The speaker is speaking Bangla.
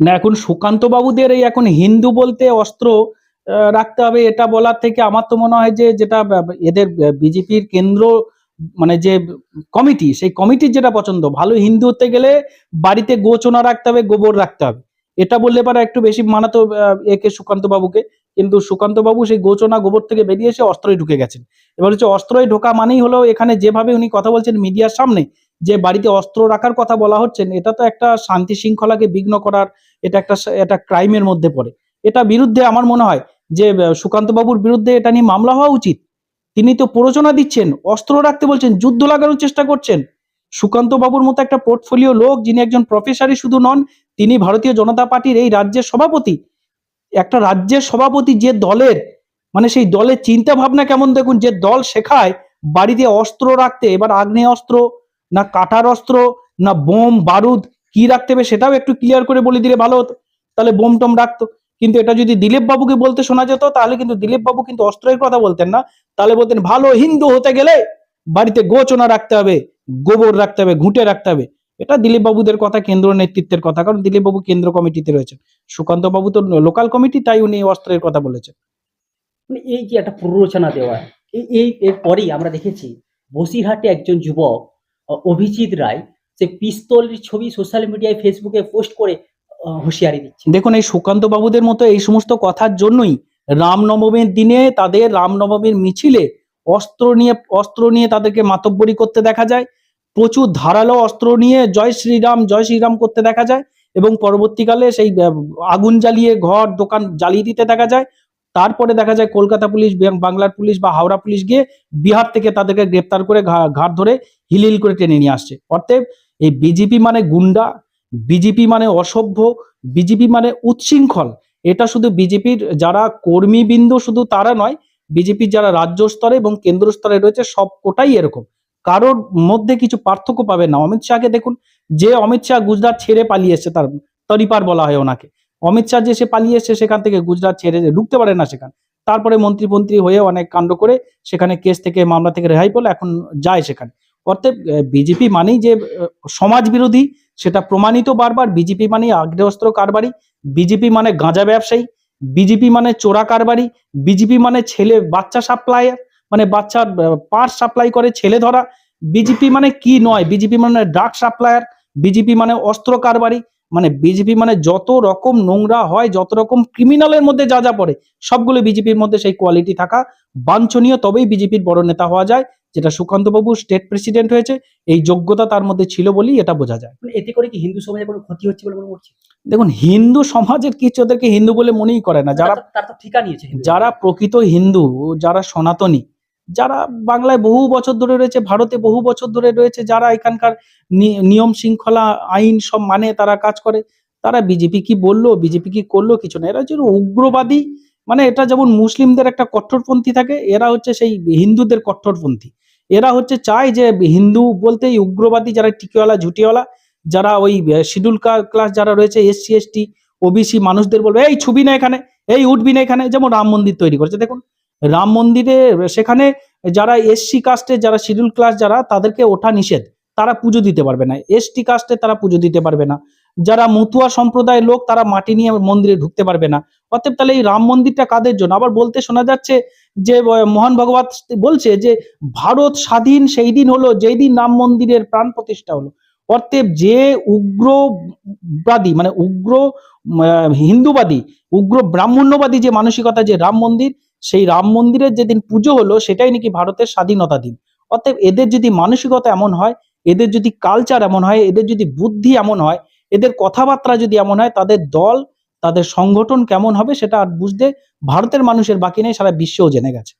না, এখন সুকান্ত বাবুদের এই এখন হিন্দু বলতে অস্ত্র রাখতে হবে, এটা বলার থেকে আমার তো মনে হয় যে যেটা এদের বিজেপির কেন্দ্র মানে যে কমিটি, সেই কমিটির যেটা পছন্দ, ভালো হিন্দু হতে গেলে বাড়িতে গোচনা রাখতে হবে, গোবর রাখতে হবে। এটা বললে পারে একটু বেশি মানাতো একে সুকান্ত বাবুকে কিন্তু সুকান্ত বাবু সেই গোচনা গোবর থেকে বেরিয়ে এসে অস্ত্রই ঢুকে গেছেন। এবার হচ্ছে অস্ত্রই ঢোকা মানেই হলো এখানে যেভাবে উনি কথা বলছেন মিডিয়ার সামনে, যে বাড়িতে অস্ত্র রাখার কথা বলা হচ্ছে, এটা তো একটা শান্তি শৃঙ্খলাকে বিঘ্ন করার এটা একটা এটা ক্রাইমের মধ্যে পড়ে। এটা বিরুদ্ধে আমার মনে হয় যে সুকান্ত বাবুর বিরুদ্ধে এটা নিয়ে মামলা হওয়া উচিত। তিনি তো প্ররোচনা দিচ্ছেন, অস্ত্র রাখতে বলছেন, যুদ্ধ লাগানোর চেষ্টা করছেন। সুকান্ত বাবুর মতো একটা পোর্টফোলিও লোক, যিনি একজন প্রফেসরই শুধু নন, তিনি ভারতীয় জনতা পার্টির এই রাজ্যের সভাপতি। একটা রাজ্যের সভাপতি যে দলের মানে সেই দলের চিন্তা ভাবনা কেমন দেখুন, যে দল শেখায় বাড়িতে অস্ত্র রাখতে, এবার আগ্নেয় অস্ত্র না কাটার অস্ত্র, না বোম, বারুদ কি রাখতে হবে সেটাও একটু ক্লিয়ার করে বলে দিলে ভালো হতো। তাহলে বোম টম রাখতো। কিন্তু এটা যদি দিলীপ বাবুকে বলতে শোনা যেত, তাহলে কিন্তু দিলীপ বাবু কিন্তু অস্ত্রের কথা বলতেন না। তাহলে বলতেন, ভালো হিন্দু হতে গেলে বাড়িতে গোচনা রাখতে হবে, গোবর রাখতে হবে, ঘুঁটে রাখতে হবে। এটা দিলীপ বাবুদের কথা, কেন্দ্র নেতৃত্বের কথা। কারণ দিলীপ বাবু কেন্দ্র কমিটিতে রয়েছেন। সুকান্ত বাবু তো লোকাল কমিটি তাই উনি অস্ত্রের কথা বলেছেন। মানে এই যে একটা প্ররোচনা দেওয়া, এই এই এর পরেই আমরা দেখেছি বসিরহাটে একজন যুবক অভিজিৎ রায় সে পিস্তলের ছবি সোশ্যাল মিডিয়ায় ফেসবুকে পোস্ট করে হুঁশিয়ারি দিচ্ছে। দেখুন, এই সুকান্ত বাবুদের মতো এই সমস্ত কথার জন্যই রামনবমীর দিনে তাদের রামনবমীর মিছিলে অস্ত্র নিয়ে অস্ত্র নিয়ে তাদেরকে মাতব্বরি করতে দেখা যায়। প্রচুর ধারালো অস্ত্র নিয়ে জয় শ্রীরাম জয় শ্রীরাম করতে দেখা যায় এবং পরবর্তীকালে সেই আগুন জ্বালিয়ে ঘর, দোকান জ্বালিয়ে দিতে দেখা যায়। তারপরে দেখা যায় কলকাতা পুলিশ বাংলার পুলিশ বা হাওড়া পুলিশ গিয়ে বিহার থেকে তাদেরকে গ্রেপ্তার করে ঘাট ধরে হিলিল করে টেনে নিয়ে আসছে। অর্থাৎ এই বিজেপি মানে গুন্ডা, বিজেপি মানে অসভ্য, বিজেপি মানে উচ্ছৃঙ্খল। এটা শুধু বিজেপির যারা কর্মীবৃন্দ শুধু তারা নয়, বিজেপির যারা রাজ্য স্তরে এবং কেন্দ্র স্তরে রয়েছে সব কোটাই এরকম। কারোর মধ্যে কিছু পার্থক্য পাবে না। অমিত শাহকে দেখুন, যে অমিত শাহ গুজরাট ছেড়ে পালিয়ে এসছে, তার তরিপার বলা হয় ওনাকে। অমিত শাহ যে সে পালিয়ে এসছে, সেখান থেকে গুজরাট ছেড়ে ঢুকতে পারে না সেখানে। তারপরে মন্ত্রী মন্ত্রী হয়ে অনেক কাণ্ড করে সেখানে কেস থেকে, মামলা থেকে রেহাই পেলে, এখন যায় সেখানে। অর্থাৎ বিজেপি মানেই যে সমাজ বিরোধী, সেটা প্রমাণিত বারবার। বিজেপি মানে আগ্নেয়াস্ত্র কারবারি, বিজেপি মানে গাঁজা ব্যবসায়ী, বিজেপি মানে চোরা কারবারি, বিজেপি মানে ছেলে, বাচ্চা সাপ্লায়ার মানে বাচ্চার পার্স সাপ্লাই করে ছেলে ধরা। বিজেপি মানে কি নয়? বিজেপি মানে ড্রাগ সাপ্লায়ার বিজেপি মানে অস্ত্র কারবারি মানে বিজেপি মানে যত রকম নোংরা হয়, যত রকম ক্রিমিনালের মধ্যে যা যা পড়ে, সবগুলো বিজেপির মধ্যে সেই কোয়ালিটি থাকা বাঞ্ছনীয়। তবেই বিজেপির বড় নেতা হওয়া যায়। যেটা সুকান্ত বাবু স্টেট প্রেসিডেন্ট হয়েছে এই যোগ্যতা তার মধ্যে ছিল বলেই এটা বোঝা যায়। মানে এতে করে কি হিন্দু সমাজে কোনো ক্ষতি হচ্ছে বলে মনে করছে? দেখুন হিন্দু সমাজের কিছু ওদেরকে হিন্দু বলে মনেই করে না। যারা তারা তো- ঠিকা নিয়েছে যারা প্রকৃত হিন্দু যারা সনাতনী যারা বাংলায় বহু বছর ধরে রয়েছে ভারতে বহু বছর ধরে রয়েছে যারা এখানকার নিয়ম শৃঙ্খলা আইন সব মানে তারা কাজ করে তারা বিজেপি কি বলল বিজেপি কি করল কিছু না। এরা হচ্ছে উগ্রবাদী মানে এটা যেমন মুসলিমদের একটা কট্টরপন্থী থাকে, এরা হচ্ছে সেই হিন্দুদের কট্টরপন্থী। এরা হচ্ছে চায় যে হিন্দু বলতে উগ্রবাদী যারা টিকিওয়ালা, ঝুটিওয়ালা, যারা ওই শিডিউল ক্লাস যারা রয়েছে এসসি এসটি ওবিসি মানুষদের বলবে, এই ছবি না এখানে, এই উঠবি না এখানে। যেমন রাম মন্দির তৈরি করেছে। দেখুন, রাম মন্দিরে সেখানে যারা এসসি কাস্টে, যারা শিডিউল ক্লাস যারা, তাদেরকে ওঠা নিষেধ। তারা পুজো দিতে পারবে না। এসটি কাস্টে তারা পুজো দিতে পারবে না। যারা মতুয়া সম্প্রদায়ের লোক, তারা মাটি নিয়ে মন্দিরে ঢুকতে পারবে না। অতএব তাহলে এই রাম মন্দিরটা কাদের জন্য? আবার বলতে শোনা যাচ্ছে যে মহান ভগবত বলছে যে, ভারত স্বাধীন সেই দিন হলো যেই দিন রাম মন্দিরের প্রাণ প্রতিষ্ঠা হলো। অতএব যে উগ্রবাদী মানে উগ্র হিন্দুবাদী, উগ্র ব্রাহ্মণ্যবাদী যে মানসিকতা যে রাম মন্দির, সেই রাম মন্দিরের যেদিন পুজো হলো, সেটাই নাকি ভারতের স্বাধীনতা দিন। অতএব এদের যদি মানসিকতা এমন হয়, এদের যদি কালচার এমন হয়, এদের যদি বুদ্ধি এমন হয়, এদের কথাবার্তা যদি এমন হয়, তাদের দল তাদের সংগঠন কেমন হবে সেটা বুঝতে ভারতের মানুষের বাকি নেই সারা বিশ্বও জেনে গেছে।